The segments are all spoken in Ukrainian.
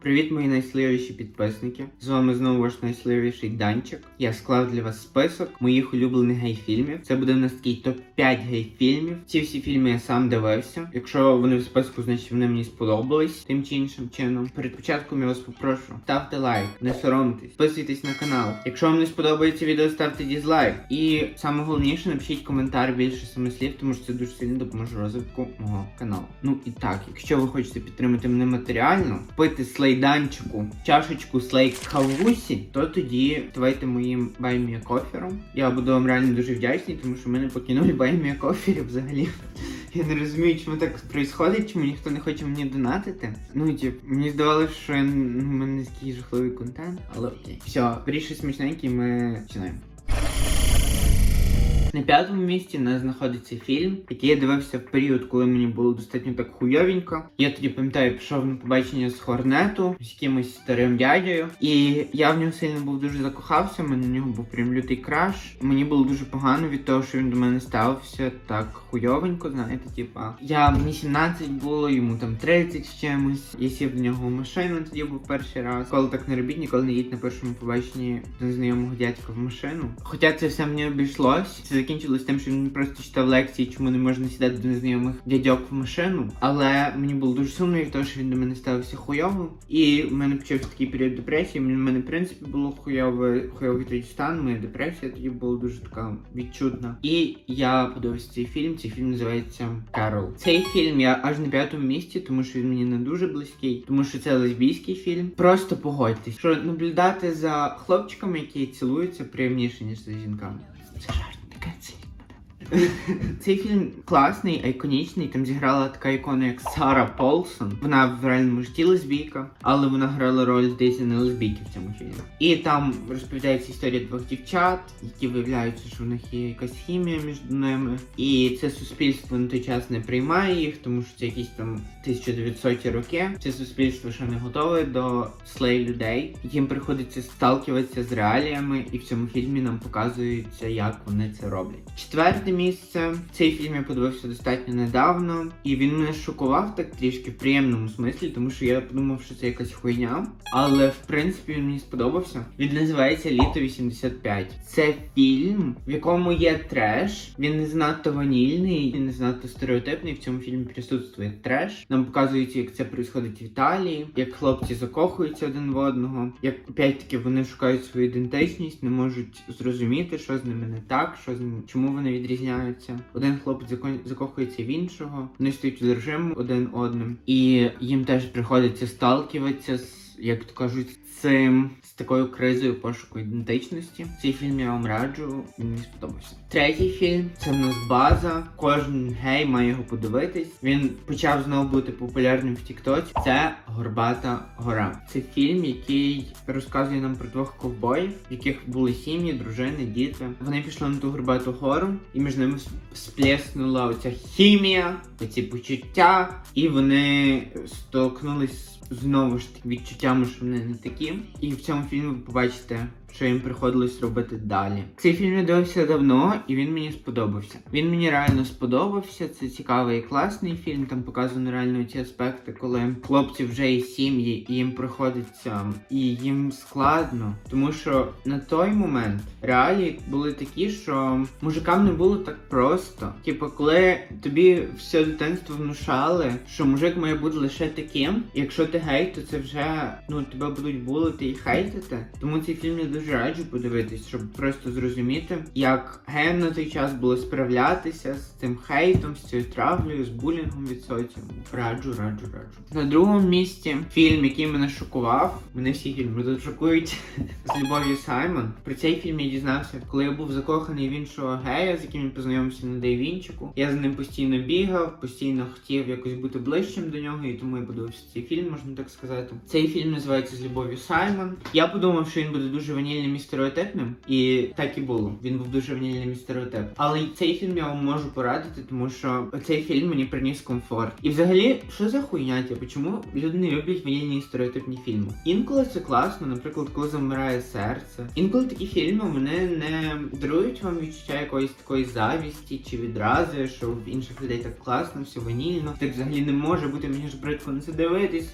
Привіт, мої найсливіші підписники. З вами знову ваш найсливіший Данчик. Я склав для вас список моїх улюблених гей-фільмів. Це буде в нас такий топ-5 гей-фільмів. Ці всі фільми я сам дивився. Якщо вони в списку, значить вони мені сподобались тим чи іншим чином. Перед початком я вас попрошу, ставте лайк, не соромтесь, підписуйтесь на канал. Якщо вам не сподобається відео, ставте дізлайк. І саме головніше, напишіть коментар більше саме слів, тому що це дуже сильно допоможе розвитку мого каналу. Ну і так, якщо ви хочете підтримати мене матеріально, пити слейданчику, чашечку слей кавусі, то тоді давайте моїм баймія кофером. Я буду вам реально дуже вдячний, тому що мене покинули баймія кофері взагалі. Я не розумію, чому так відбувається, чому ніхто не хоче мені донатити. Ну, тип, мені здавалося, що ну, в мене такий жахливий контент, але окей. Все, більше смачненький, ми починаємо. На п'ятому місці у нас знаходиться фільм, який я дивився в період, коли мені було достатньо так хуйовенько. Я тоді пам'ятаю, пішов на побачення з Хорнету з якимось старим дядею, і я в нього сильно був дуже закохався. Мене на нього був прям лютий краш. Мені було дуже погано від того, що він до мене ставився так хуйовенько. Знаєте, типа я мені 17 було, йому там 30 з чимось. Я сів до нього в машину. Тоді був перший раз. Коли так не робіть, ніколи не їдь на першому побаченні до незнайомого дядька в машину. Хоча це все мені обійшлось. Це закінчилось тим, що він просто читав лекції, чому не можна сідати до незнайомих дядьок в машину. Але мені було дуже сумно від того, що він до мене ставився хуйово. І в мене почався такий період депресії. В мене в принципі було хуйове, хуйовий третій стан. Моя депресія тоді була дуже така відчутна. І я подивився цей фільм. Цей фільм називається Карол. Цей фільм я аж на п'ятому місці, тому що він мені не дуже близький, тому що це лесбійський фільм. Просто погодьтесь, що наблюдати за хлопчиками, які цілуються, приємніше ніж за жінками. Це жарт. Цей фільм класний, айконічний. Там зіграла така ікона, як Сара Полсон. Вона в реальному житті лесбійка, але вона грала роль здається не лесбійки в цьому фільмі. І там розповідається історія двох дівчат, які виявляються, що в них є якась хімія між ними. І це суспільство на той час не приймає їх, тому що це якісь там 1900 роки. Це суспільство ще не готове до слей людей. Їм приходиться сталкиватися з реаліями, і в цьому фільмі нам показується, як вони це роблять. Четверте місце. Цей фільм я подивився достатньо недавно, і він мене шокував так трішки в приємному смислі, тому що я подумав, що це якась хуйня. Але в принципі він мені сподобався. Він називається Літо 85. Це фільм, в якому є треш. Він не занадто ванільний, він не занадто стереотипний. В цьому фільмі присутствує треш. Нам показується, як це відбувається в Італії, як хлопці закохуються один в одного, як опять-таки вони шукають свою ідентичність, не можуть зрозуміти, що з ними не так, що з ними, чому вони відрізняються. Один хлопець зако- закохується в іншого, вони стають режимом один одним, і їм теж приходиться сталкиватися з. Як то кажуть, цим з такою кризою пошуку ідентичності. Цей фільм я вам раджу, мені сподобався. Третій фільм це в нас база. Кожен гей має його подивитись. Він почав знову бути популярним в Тіктоці. Це Горбата гора. Це фільм, який розказує нам про двох ковбоїв, в яких були сім'ї, дружини, діти. Вони пішли на ту горбату гору, і між ними сплеснула оця хімія, оці почуття, і вони столкнулись знову ж таки відчуттями, що вони не такі. І в цьому фільмі ви побачите, що їм приходилось робити далі. Цей фільм я дивився давно, і він мені сподобався. Він мені реально сподобався. Це цікавий і класний фільм. Там показано реально ці аспекти, коли хлопці вже є сім'ї, і їм приходиться, і їм складно. Тому що на той момент реалії були такі, що мужикам не було так просто. Типу, коли тобі все дитинство внушали, що мужик має бути лише таким, якщо ти гей, то це вже ну тебе будуть булити і хейтити. Тому цей фільм я дуже раджу подивитись, щоб просто зрозуміти, як геям на той час було справлятися з цим хейтом, з цією травлею, з булінгом від соціуму. Раджу, раджу, раджу. На другому місці фільм, який мене шокував. Мене всі фільми тут шокують з любов'ю Саймон. Про цей фільм я дізнався, коли я був закоханий в іншого гея, з яким я познайомився на Дейвінчику. Я за ним постійно бігав, постійно хотів якось бути ближчим до нього, і тому я подивився цей фільм, можна так сказати. Цей фільм називається З любов'ю Саймон. Я подумав, що він буде дуже ванільним і стереотипним, і так і було. Він був дуже ванільним і стереотип. Але цей фільм я вам можу порадити, тому що цей фільм мені приніс комфорт. І взагалі, що за хуйня? Типу, чому люди не люблять ванільні і стереотипні фільми? Інколи це класно, наприклад, коли замирає серце. Інколи такі фільми вони не дарують вам відчуття якоїсь такої завісті чи відрази, що в інших людей так класно, все ванільно. Так взагалі не може бути, мені ж бридко на це дивитись.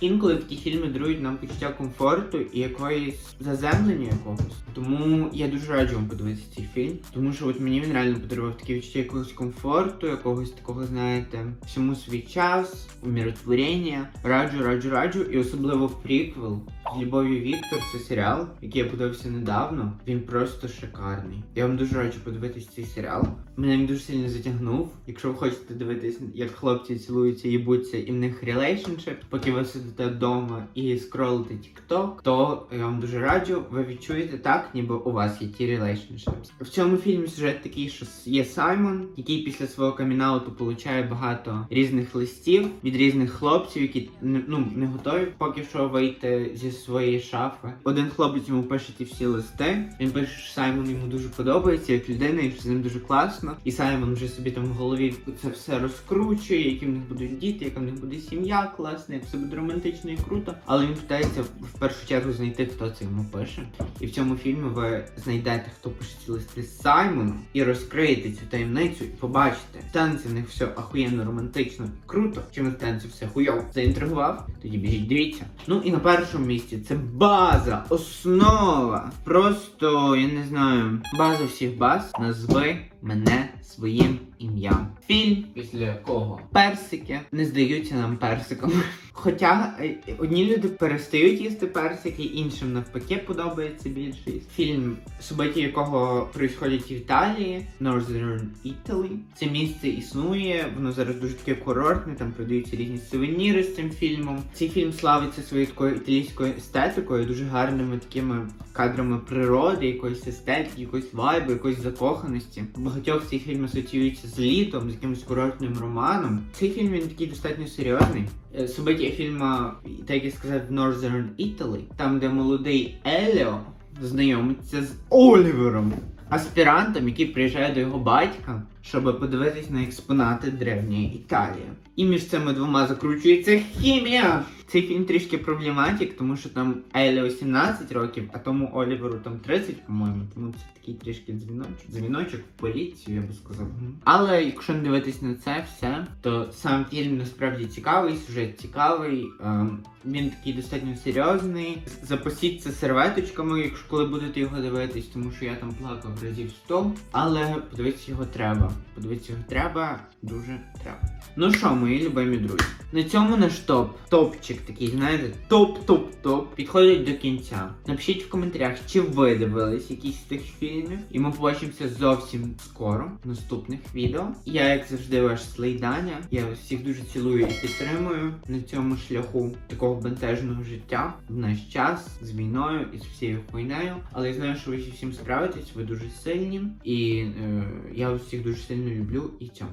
Інколи такі фільми дарують нам почуття комфорту і якоїсь заземлення якогось. Тому я дуже раджу вам подивитися цей фільм. Тому що от мені він реально подарував таке відчуття якогось комфорту, якогось такого, знаєте, всьому свій час, умиротворення. Раджу, раджу, раджу. І особливо в приквел з Любов'ю Віктор. Це серіал, який я подивився недавно. Він просто шикарний. Я вам дуже раджу подивитись цей серіал. Мене він дуже сильно затягнув. Якщо ви хочете дивитись, як хлопці цілуються, їбуться і в них релейшншип, поки ви сидите вдома і скролите TikTok, то я вам дуже раджу, ви відчуєте так, ніби у вас є ті релейшншипс. В цьому фільмі сюжет такий, що є Саймон, який після свого камінауту получає багато різних листів від різних хлопців, які ну не готові поки що вийти зі своєї шафи. Один хлопець йому пише ті всі листи. Він пише, що Саймон йому дуже подобається як людина, і що з ним дуже класно. І Саймон вже собі там в голові це все розкручує, які в них будуть діти, яка в них буде сім'я класна, як все буде романтично і круто. Але він питається в першу чергу знайти, хто це йому пише. І в цьому фільмі ви знайдете, хто пише ці листи з Саймоном, і розкриєте цю таємницю, і побачите. Танці в них все ахуєнно романтично і круто. Чим танці все хуйово. Заінтригував? Тоді біжіть, дивіться. Ну і на першому місці це база, основа. Просто я не знаю, база всіх баз. Назви мене своїм ім'ям. Фільм, після якого персики не здаються нам персиками. Хоча е, одні люди перестають їсти персики, іншим навпаки подобається більше. Фільм, события якого происходять в Італії, Northern Italy. Це місце існує, воно зараз дуже таке курортне, там продаються різні сувеніри з цим фільмом. Цей фільм славиться своєю такою італійською естетикою, дуже гарними такими кадрами природи, якоїсь естетики, якоїсь вайбу, якоїсь закоханості. Багатьох цей фільм асоціюється з літом, з якимось курортним романом. Цей фільм він такий достатньо серйозний. Е, События фільму, так я сказав, Northern Italy, там, де молодий Еліо знайомиться з Олівером, аспірантом, який приїжджає до його батька, щоб подивитись на експонати древньої Італії. І між цими двома закручується хімія. Цей фільм трішки проблематик, тому що там Еліо 17 років, а тому Оліверу там 30, по-моєму. Тому це такий трішки дзвіночок. Дзвіночок в поліцію, я би сказав. Але якщо не дивитись на це все, то сам фільм насправді цікавий, сюжет цікавий. ем, він такий достатньо серйозний. Запасіться серветочками, якщо коли будете його дивитись, тому що я там плакав разів 100. Але подивитися його треба. Подивитися його треба, дуже треба. Ну що, мої любимі друзі, на цьому наш топ, топчик такий, знаєте, топ-топ-топ, підходить до кінця. Напишіть в коментарях, чи ви дивились якісь з тих фільмів. І ми побачимося зовсім скоро в наступних відео. Я, як завжди, ваш Слейданя. Я вас всіх дуже цілую і підтримую на цьому шляху такого бентежного життя в наш час з війною і з всією хуйнею. Але я знаю, що ви зі всім справитесь, ви дуже сильні. І е, я вас всіх дуже сильно люблю і цьому.